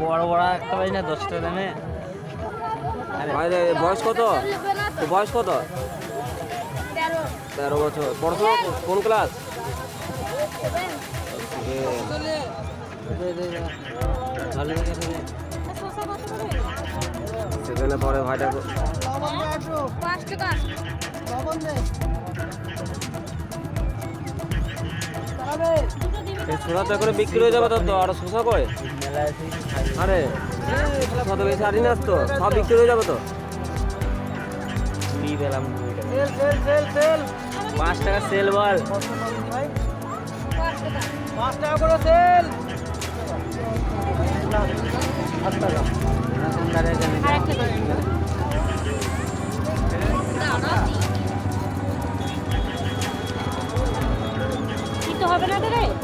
বড় বড় একটা পাই না দশটা দামে ভাই রে, বয়স কত বয়স কত তেরো বছর পড়াশোনা কোন ক্লাস সেখানে পরে ভাইটা পাঁচ টাকা তো করে বিক্রি হয়ে যাবে তো তো আর শোষা খাই আরে কত বেশি না তো সব বিক্রি হয়ে যাবে তো। কুড়ি পেলাম পাঁচ টাকা সেল বল। পাঁচ টাকা করে দাও হবে না রে